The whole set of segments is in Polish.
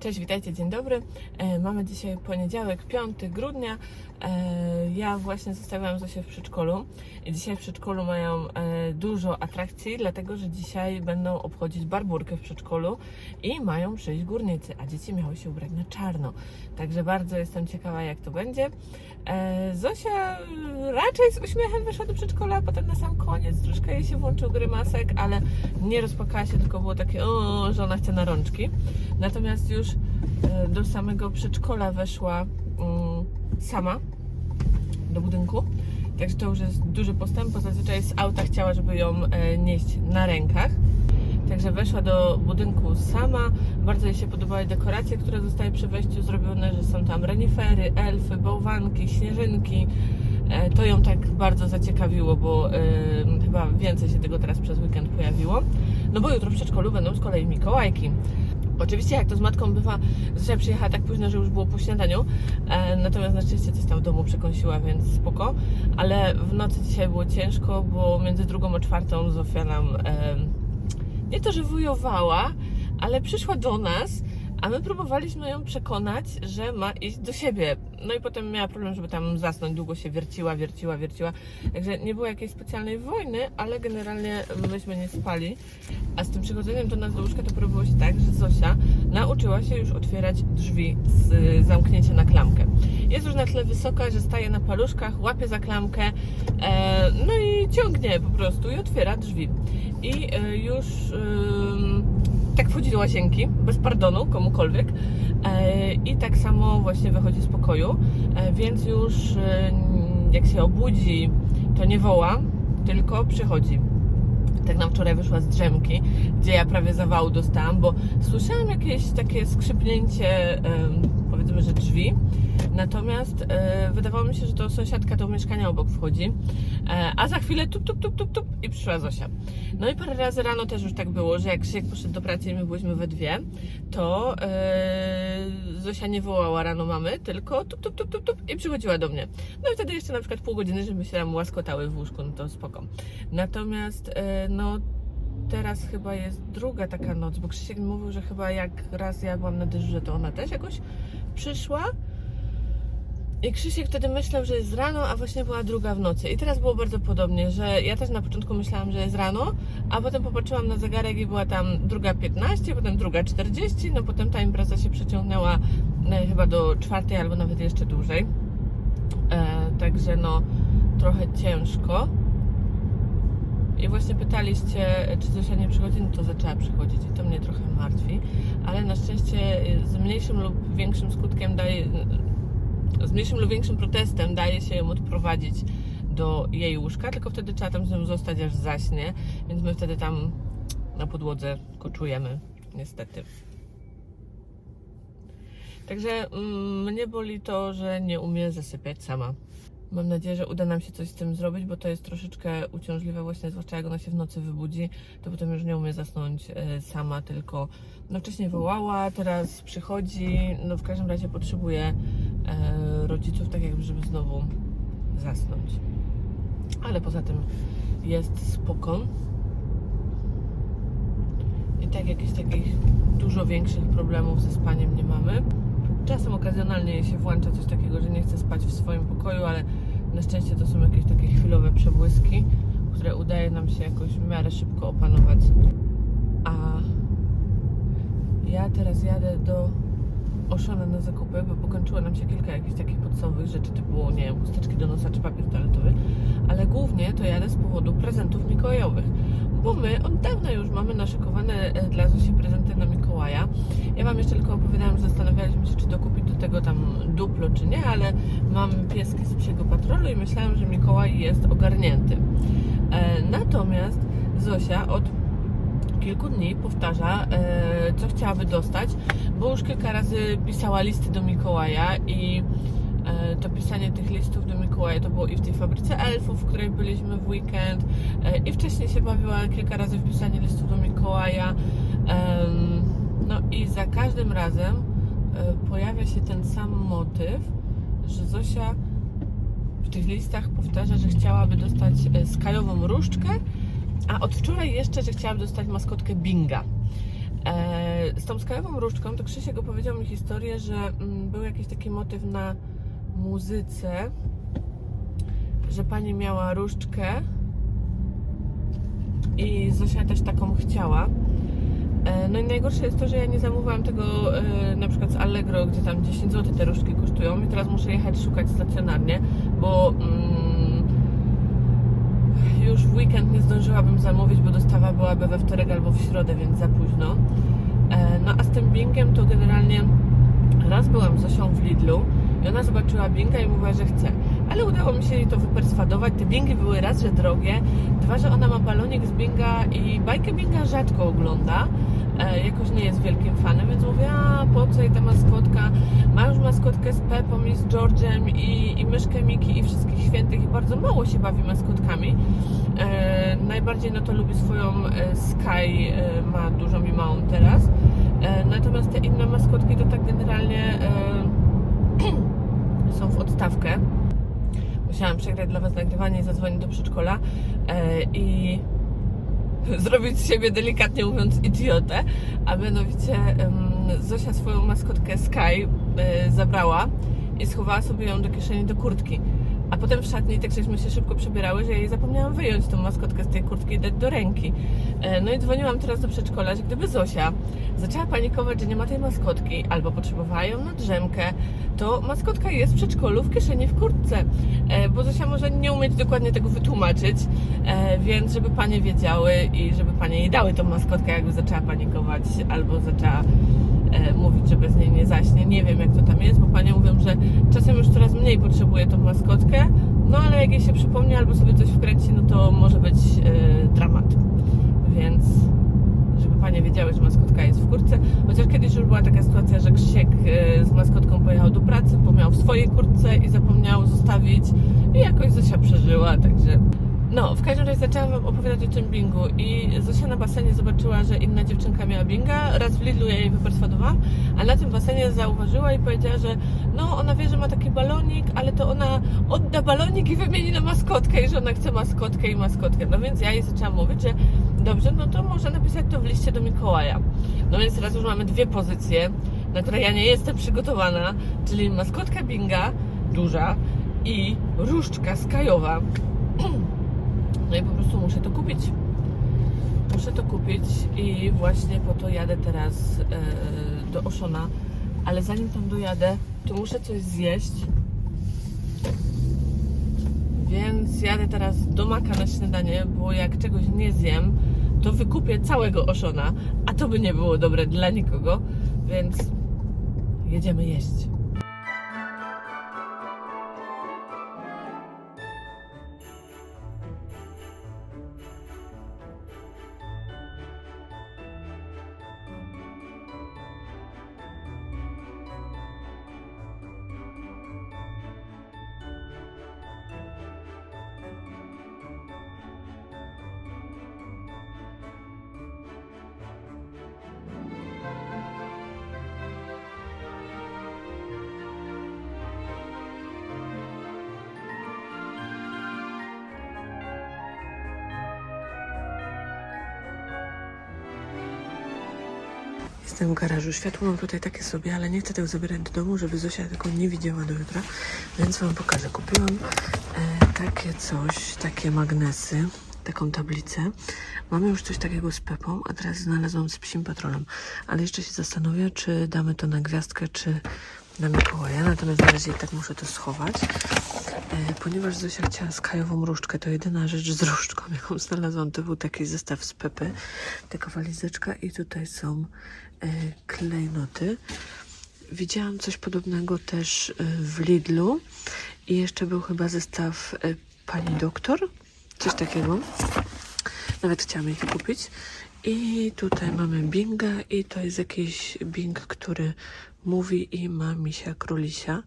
Cześć, witajcie, dzień dobry. E, mamy dzisiaj poniedziałek, 5 grudnia. E, ja właśnie zostawiłam Zosię w przedszkolu dzisiaj w przedszkolu mają e, dużo atrakcji, dlatego że dzisiaj będą obchodzić barburkę w przedszkolu i mają przyjść górnicy, a dzieci miały się ubrać na czarno. Także bardzo jestem ciekawa, jak to będzie. E, Zosia raczej z uśmiechem wyszła do przedszkola, a potem na sam koniec troszkę jej się włączył grymasek, ale nie rozpłakała się, tylko było takie, o, że ona chce na rączki. Natomiast już e, do samego przedszkola weszła mm, sama do budynku. Także to już jest duży postęp, bo zazwyczaj z auta chciała, żeby ją e, nieść na rękach. Także weszła do budynku sama. Bardzo jej się podobały dekoracje, które zostały przy wejściu zrobione, że są tam renifery, elfy, bałwanki, śnieżynki. E, To ją tak bardzo zaciekawiło, bo e, chyba więcej się tego teraz przez weekend pojawiło. No bo jutro w przedszkolu będą z kolei Mikołajki. Oczywiście jak to z matką bywa, Zosia przyjechała tak późno, że już było po śniadaniu, e, natomiast na szczęście coś tam w domu przekąsiła, więc spoko. Ale w nocy dzisiaj było ciężko, bo między drugą a czwartą Zofia nam e, nie to, że wujowała, ale przyszła do nas, a my próbowaliśmy ją przekonać, że ma iść do siebie. No i potem miała problem, żeby tam zasnąć, długo się wierciła, wierciła, wierciła. Także nie było jakiejś specjalnej wojny, ale generalnie myśmy nie spali. A z tym przychodzeniem do nas do łóżka to próbowało się tak, że Zosia nauczyła się już otwierać drzwi z y, zamknięcia na klamkę. Jest już na tyle wysoka, że staje na paluszkach, łapie za klamkę, e, no i ciągnie po prostu i otwiera drzwi. I e, już ym, tak wchodzi do łazienki, bez pardonu komukolwiek. E, I tak samo właśnie wychodzi z pokoju, e, więc już e, jak się obudzi, to nie woła, tylko przychodzi. Tak nam wczoraj wyszła z drzemki, gdzie ja prawie zawału dostałam, bo słyszałam jakieś takie skrzypnięcie, powiedzmy, że drzwi. Natomiast e, wydawało mi się, że to sąsiadka do mieszkania obok wchodzi, e, a za chwilę tup, tup, tup, tup, tup i przyszła Zosia. No i parę razy rano też już tak było, że jak Krzysiek poszedł do pracy i my byliśmy we dwie, to e, Zosia nie wołała rano mamy, tylko tup, tup, tup, tup, tup i przychodziła do mnie. No i wtedy jeszcze na przykład pół godziny, żeby się tam łaskotały w łóżku, no to spoko. Natomiast e, no teraz chyba jest druga taka noc, bo Krzysiek mówił, że chyba jak raz ja byłam na dyżurze, to ona też jakoś przyszła. I Krzysiek wtedy myślał, że jest rano, a właśnie była druga w nocy. I teraz było bardzo podobnie, że ja też na początku myślałam, że jest rano, a potem popatrzyłam na zegarek i była tam druga 15, potem druga 40, no potem ta impreza się przeciągnęła e, chyba do czwartej albo nawet jeszcze dłużej. E, także no trochę ciężko. I właśnie pytaliście, czy Zosia nie przychodzi, no to zaczęła przychodzić i to mnie trochę martwi, ale na szczęście y, z mniejszym lub większym skutkiem daje, z mniejszym lub większym protestem daje się ją odprowadzić do jej łóżka, tylko wtedy trzeba tam z nią zostać aż zaśnie, więc my wtedy tam na podłodze koczujemy, niestety. Także mm, mnie boli to, że nie umie zasypiać sama. Mam nadzieję, że uda nam się coś z tym zrobić, bo to jest troszeczkę uciążliwe, właśnie zwłaszcza jak ona się w nocy wybudzi, to potem już nie umie zasnąć e, sama, tylko no wcześniej wołała, teraz przychodzi, no w każdym razie potrzebuje e, rodziców, tak jakby, żeby znowu zasnąć. Ale poza tym jest spoko. I tak jakichś takich dużo większych problemów ze spaniem nie mamy. Czasem okazjonalnie się włącza coś takiego, że nie chce spać w swoim pokoju, ale na szczęście to są jakieś takie chwilowe przebłyski, które udaje nam się jakoś w miarę szybko opanować. A ja teraz jadę do Oszona na zakupy, bo pokończyło nam się kilka jakichś takich podstawowych rzeczy, typu, nie wiem, chusteczki do nosa czy papier toaletowy, ale głównie to jadę z powodu prezentów mikołajowych, bo my od dawna już mamy naszykowane e, dla Zosi prezenty na Mikołaja. Ja Wam jeszcze tylko opowiadałam, że zastanawialiśmy się, czy dokupić do tego tam duplo, czy nie, ale mam pieski z psiego patrolu i myślałam, że Mikołaj jest ogarnięty. E, natomiast Zosia od kilku dni powtarza, e, co chciałaby dostać, bo już kilka razy pisała listy do Mikołaja i e, to pisanie tych listów do Mikołaja to było i w tej fabryce elfów, w której byliśmy w weekend e, i wcześniej się bawiła kilka razy w pisanie listów do Mikołaja. No i za każdym razem pojawia się ten sam motyw, że Zosia w tych listach powtarza, że chciałaby dostać skajową różdżkę A od wczoraj jeszcze, że chciałam dostać maskotkę Binga. E, z tą skałową różdżką, to Krzysiek opowiedział mi historię, że mm, był jakiś taki motyw na muzyce, że pani miała różdżkę i Zosia też taką chciała. E, No i najgorsze jest to, że ja nie zamówiłam tego e, na przykład z Allegro, gdzie tam 10 zł te różdżki kosztują i teraz muszę jechać szukać stacjonarnie, bo mm, już w weekend nie zdążyłabym zamówić, bo dostawa byłaby we wtorek albo w środę, więc za późno. E, No a z tym Bingiem to generalnie raz byłam z Zosią w Lidlu i ona zobaczyła Binga i mówiła, że chce. Ale udało mi się jej to wyperswadować. Te Bingi były raz, że drogie, dwa, że ona ma balonik z Binga i bajkę Binga rzadko ogląda. E, jakoś nie jest wielkim fanem, więc mówię, a po co jej ta maskotka? Ma już maskotkę z Pepą i z George'em i, i myszkę Miki i wszystkich świętych i bardzo mało się bawi maskotkami. E, najbardziej no to lubi swoją e, Sky, e, ma dużą i małą teraz. E, natomiast te inne maskotki to tak generalnie e, są w odstawkę. Musiałam przegrać dla Was nagrywanie i zadzwonić do przedszkola e, i zrobić z siebie delikatnie mówiąc idiotę, a mianowicie Zosia swoją maskotkę Sky e, zabrała i schowała sobie ją do kieszeni do kurtki. A potem w szatni tak żeśmy się szybko przebierały, że ja jej zapomniałam wyjąć tą maskotkę z tej kurtki i dać do ręki. E, No i dzwoniłam teraz do przedszkola, że gdyby Zosia zaczęła panikować, że nie ma tej maskotki albo potrzebowała ją na drzemkę, to maskotka jest w przedszkolu w kieszeni w kurtce. E, Bo Zosia może nie umieć dokładnie tego wytłumaczyć, e, więc żeby panie wiedziały i żeby panie jej dały tą maskotkę, jakby zaczęła panikować albo zaczęła mówić, że bez niej nie zaśnie. Nie wiem jak to tam jest, bo panie mówią, że czasem już coraz mniej potrzebuje tą maskotkę, no ale jak jej się przypomni albo sobie coś wkręci, no to może być e, dramat. Więc żeby panie wiedziały, że maskotka jest w kurtce. Chociaż kiedyś już była taka sytuacja, że Krzysiek e, z maskotką pojechał do pracy, bo miał w swojej kurtce i zapomniał zostawić i jakoś Zosia przeżyła, także... No, w każdym razie zaczęłam Wam opowiadać o tym bingu i Zosia na basenie zobaczyła, że inna dziewczynka miała binga, raz w Lidlu ja jej wyperswadowałam, a na tym basenie zauważyła i powiedziała, że no, ona wie, że ma taki balonik, ale to ona odda balonik i wymieni na maskotkę i że ona chce maskotkę i maskotkę. No więc ja jej zaczęłam mówić, że dobrze, no to może napisać to w liście do Mikołaja. No więc teraz już mamy dwie pozycje, na które ja nie jestem przygotowana, czyli maskotka binga, duża i różdżka skajowa. No i po prostu muszę to kupić. Muszę to kupić i właśnie po to jadę teraz e, do Oszona. Ale zanim tam dojadę, to muszę coś zjeść. Więc jadę teraz do Maka na śniadanie, bo jak czegoś nie zjem, to wykupię całego Oszona, a to by nie było dobre dla nikogo, więc jedziemy jeść. W garażu. Światło mam tutaj takie sobie, ale nie chcę tego zabierać do domu, żeby Zosia tego nie widziała do jutra, więc Wam pokażę. Kupiłam e, takie coś, takie magnesy, taką tablicę. Mamy już coś takiego z Pepą, a teraz znalazłam z Psim Patrolem, ale jeszcze się zastanowię, czy damy to na gwiazdkę, czy na Mikołaja, natomiast na razie i tak muszę to schować, ponieważ Zosia chciała skajową różdżkę, to jedyna rzecz z różdżką, jaką znalazłam, to był taki zestaw z Pepy, taka walizeczka i tutaj są e, klejnoty. Widziałam coś podobnego też e, w Lidlu i jeszcze był chyba zestaw e, pani doktor, coś takiego. Nawet chciałam je kupić. I tutaj mamy Binga i to jest jakiś Bing, który mówi i ma misia królisia.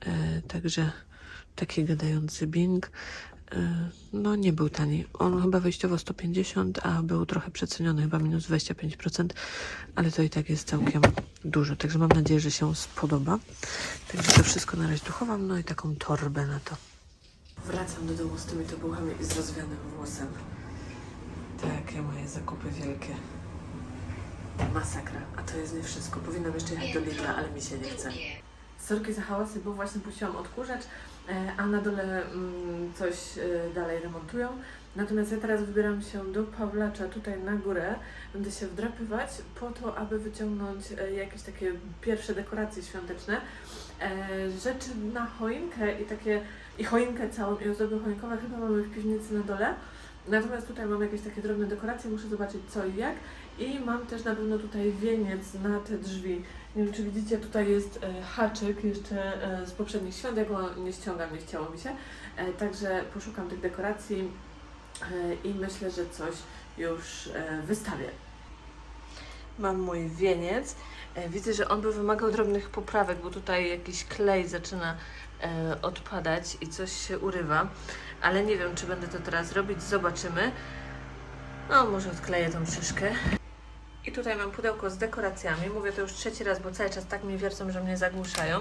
E, także taki gadający Bing. E, no nie był tani. On chyba wejściowo 150, a był trochę przeceniony, chyba minus 25%, ale to i tak jest całkiem dużo. Także mam nadzieję, że się spodoba. Także to wszystko na razie tu chowam, no i taką torbę na to. Wracam do domu z tymi tobułami i z rozwianym włosem. Jakie zakupy wielkie. Masakra. A to jest nie wszystko. Powinnam jeszcze jechać do Lidla, ale mi się nie chce. Sorki za hałasy, bo właśnie puściłam odkurzacz, a na dole mm, coś e, dalej remontują. Natomiast ja teraz wybieram się do Pawlacza tutaj na górę. Będę się wdrapywać po to, aby wyciągnąć e, jakieś takie pierwsze dekoracje świąteczne. E, Rzeczy na choinkę i takie i choinkę całą i ozdoby choinkowe chyba mamy w piwnicy na dole. Natomiast tutaj mam jakieś takie drobne dekoracje, muszę zobaczyć co i jak. I mam też na pewno tutaj wieniec na te drzwi. Nie wiem, czy widzicie, tutaj jest e, haczyk jeszcze e, z poprzednich świąt. Ja go nie ściągam, nie chciało mi się. E, Także poszukam tych dekoracji i myślę, że coś już wystawię. Mam mój wieniec. Widzę, że on by wymagał drobnych poprawek, bo tutaj jakiś klej zaczyna odpadać i coś się urywa. Ale nie wiem, czy będę to teraz robić. Zobaczymy. No, może odkleję tą szyszkę. I tutaj mam pudełko z dekoracjami. Mówię to już trzeci raz, bo cały czas tak mnie wiercą, że mnie zagłuszają.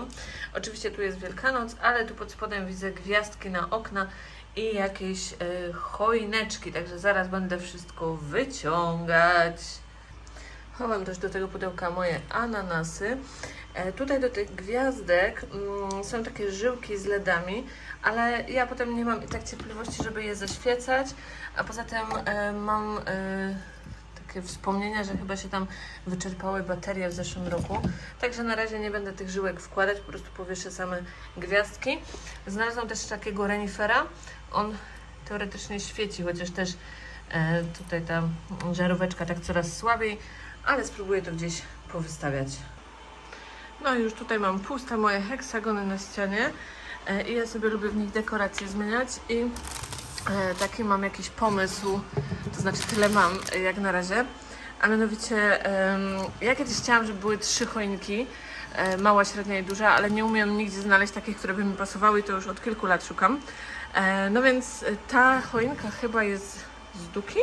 Oczywiście tu jest Wielkanoc, ale tu pod spodem widzę gwiazdki na okna i jakieś e, choineczki, także zaraz będę wszystko wyciągać. Chowam też do tego pudełka moje ananasy. E, tutaj do tych gwiazdek mm, są takie żyłki z LEDami, ale ja potem nie mam i tak cierpliwości, żeby je zaświecać, a poza tym e, mam e, takie wspomnienia, że chyba się tam wyczerpały baterie w zeszłym roku. Także na razie nie będę tych żyłek wkładać, po prostu powieszę same gwiazdki. Znalazłam też takiego renifera. On teoretycznie świeci, chociaż też tutaj ta żaróweczka tak coraz słabiej, ale spróbuję to gdzieś powystawiać. No i już tutaj mam puste moje heksagony na ścianie e, i ja sobie lubię w nich dekoracje zmieniać i e, taki mam jakiś pomysł, to znaczy tyle mam e, jak na razie, a mianowicie ja kiedyś chciałam, żeby były trzy choinki, mała, średnia i duża, ale nie umiem nigdzie znaleźć takich, które by mi pasowały i to już od kilku lat szukam. No więc ta choinka chyba jest z Duki?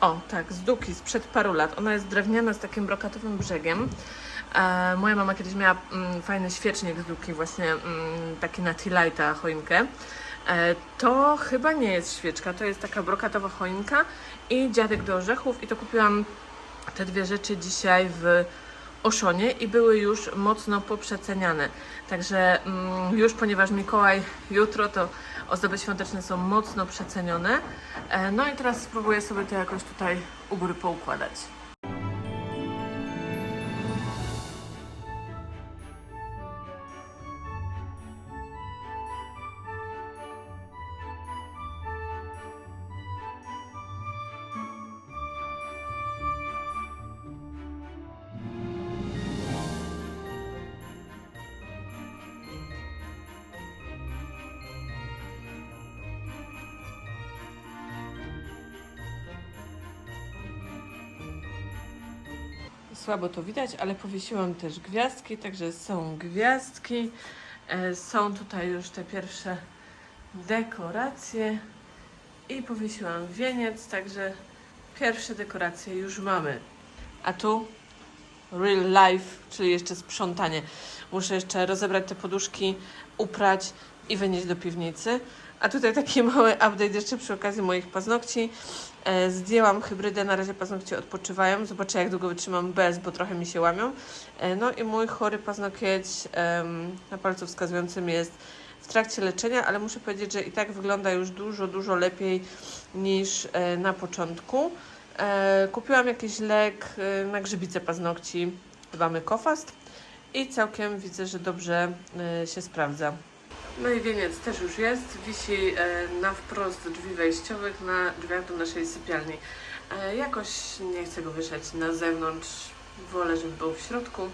O, tak, z Duki, sprzed paru lat. Ona jest drewniana z takim brokatowym brzegiem. E, moja mama kiedyś miała mm, fajny świecznik z Duki, właśnie mm, taki na tea lighta choinkę. E, to chyba nie jest świeczka, to jest taka brokatowa choinka i dziadek do orzechów i to kupiłam te dwie rzeczy dzisiaj w Oszonie i były już mocno poprzeceniane. Także mm, już ponieważ Mikołaj jutro, to ozdoby świąteczne są mocno przecenione. E, no i teraz spróbuję sobie to jakoś tutaj u góry poukładać. Słabo to widać, ale powiesiłam też gwiazdki, także są gwiazdki. E, Są tutaj już te pierwsze dekoracje i powiesiłam wieniec, także pierwsze dekoracje już mamy. A tu real life, czyli jeszcze sprzątanie. Muszę jeszcze rozebrać te poduszki, uprać i wynieść do piwnicy. A tutaj taki mały update jeszcze przy okazji moich paznokci. E, zdjęłam hybrydę, na razie paznokcie odpoczywają. Zobaczę jak długo wytrzymam bez, bo trochę mi się łamią. E, no i mój chory paznokieć na palcu wskazującym jest w trakcie leczenia, ale muszę powiedzieć, że i tak wygląda już dużo, dużo lepiej niż e, na początku. Kupiłam jakiś lek na grzybice paznokci, chyba Mykofast i całkiem widzę, że dobrze się sprawdza. No i wieniec też już jest, wisi e, na wprost drzwi wejściowych na drzwiach do naszej sypialni. E, Jakoś nie chcę go wieszać na zewnątrz, wolę, żeby był w środku. E,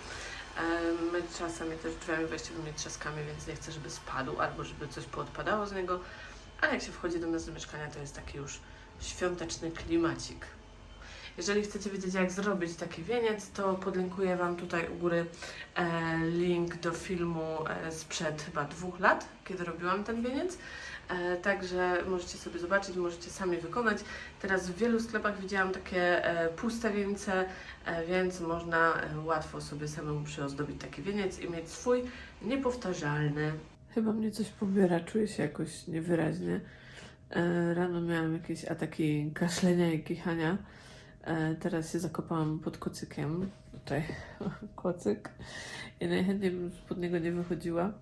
My czasami też drzwiami wejściowymi trzaskamy, więc nie chcę, żeby spadł albo żeby coś poodpadało z niego. A jak się wchodzi do nas do mieszkania, to jest taki już świąteczny klimacik. Jeżeli chcecie wiedzieć, jak zrobić taki wieniec, to podlinkuję Wam tutaj u góry e, link do filmu e, sprzed chyba dwóch lat, kiedy robiłam ten wieniec. E, także możecie sobie zobaczyć, możecie sami wykonać. Teraz w wielu sklepach widziałam takie puste wieńce, więc można łatwo sobie samemu przyozdobić taki wieniec i mieć swój niepowtarzalny. Chyba mnie coś pobiera, czuję się jakoś niewyraźnie. Rano miałam jakieś ataki kaszlenia i kichania. E, teraz się zakopałam pod kocykiem. Tutaj kocyk. I najchętniej bym spod niego nie wychodziła.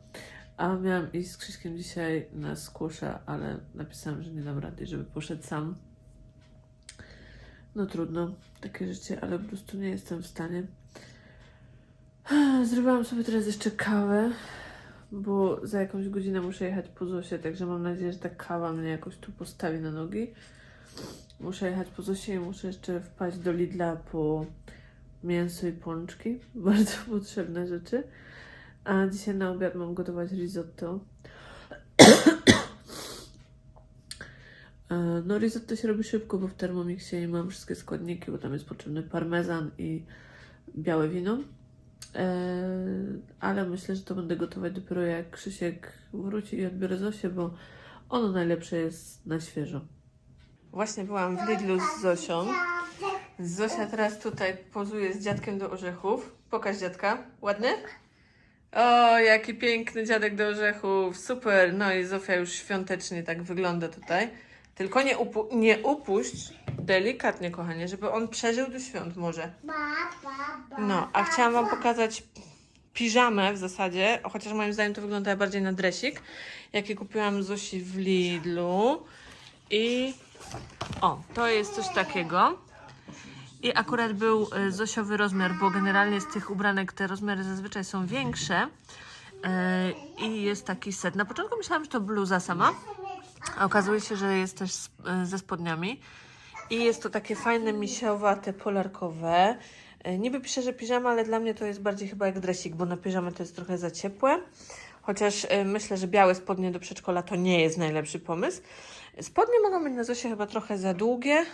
A miałam iść z Krzyśkiem dzisiaj na skłosza, ale napisałam, że nie dam rady, żeby poszedł sam. No trudno, takie życie, ale po prostu nie jestem w stanie. Zrobiłam sobie teraz jeszcze kawę, bo za jakąś godzinę muszę jechać po Zosię, także mam nadzieję, że ta kawa mnie jakoś tu postawi na nogi. Muszę jechać po Zosię muszę jeszcze wpaść do Lidla po mięso i pączki. Bardzo potrzebne rzeczy. A dzisiaj na obiad mam gotować risotto. E, No risotto się robi szybko, bo w Thermomixie i mam wszystkie składniki, bo tam jest potrzebny parmezan i białe wino. E, ale myślę, że to będę gotować dopiero jak Krzysiek wróci i odbiorę Zosię, bo ono najlepsze jest na świeżo. Właśnie byłam w Lidlu z Zosią. Zosia teraz tutaj pozuje z dziadkiem do orzechów. Pokaż dziadka. Ładny? O, jaki piękny dziadek do orzechów. Super. No i Zofia już świątecznie tak wygląda tutaj. Tylko nie, upu- nie upuść delikatnie, kochanie, żeby on przeżył do świąt może. No, a chciałam Wam pokazać piżamę w zasadzie, chociaż moim zdaniem to wygląda bardziej na dresik, jaki kupiłam Zosi w Lidlu. I o, to jest coś takiego. I akurat był e, Zosiowy rozmiar, bo generalnie z tych ubranek te rozmiary zazwyczaj są większe. E, I jest taki set. Na początku myślałam, że to bluza sama, a okazuje się, że jest też e, ze spodniami. I jest to takie fajne, misiowate, polarkowe. Niby pisze, że piżama, ale dla mnie to jest bardziej chyba jak dresik, bo na piżamę to jest trochę za ciepłe. Chociaż myślę, że białe spodnie do przedszkola to nie jest najlepszy pomysł. Spodnie mogą być na Zosie chyba trochę za długie,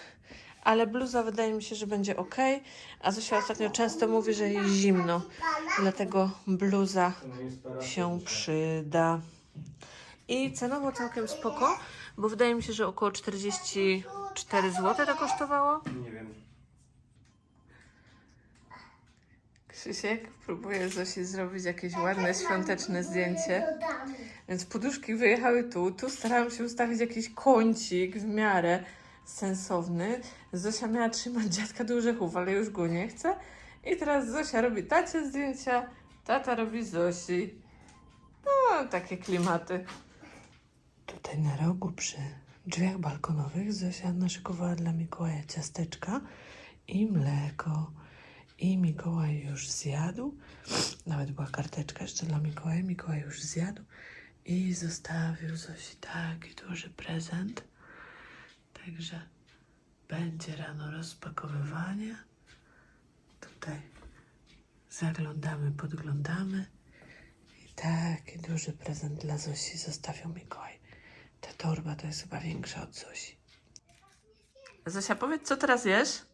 ale bluza wydaje mi się, że będzie ok. A Zosia ostatnio często mówi, że jej zimno, dlatego bluza się przyda. I cenowo całkiem spoko, bo wydaje mi się, że około 44 zł to kosztowało. Nie wiem. Krzysiek próbuje Zosi zrobić jakieś ładne świąteczne zdjęcie. Więc poduszki wyjechały tu. Tu starałam się ustawić jakiś kącik w miarę sensowny. Zosia miała trzymać dziadka do orzechów, ale już go nie chce. I teraz Zosia robi tacie zdjęcia, tata robi Zosi. No, takie klimaty. Tutaj na rogu przy drzwiach balkonowych Zosia naszykowała dla Mikołaja ciasteczka i mleko. I Mikołaj już zjadł. Nawet była karteczka jeszcze dla Mikołaja. Mikołaj już zjadł. I zostawił Zosi taki duży prezent. Także będzie rano rozpakowywanie. Tutaj zaglądamy, podglądamy. I taki duży prezent dla Zosi zostawił Mikołaj. Ta torba to jest chyba większa od Zosi. Zosia, powiedz, co teraz jesz?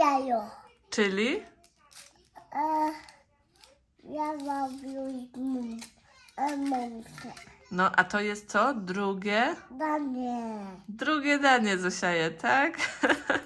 Jajo. Czyli? E, ja robię mąkę. No, a to jest co? Drugie? Danie. Drugie danie Zosia je, tak?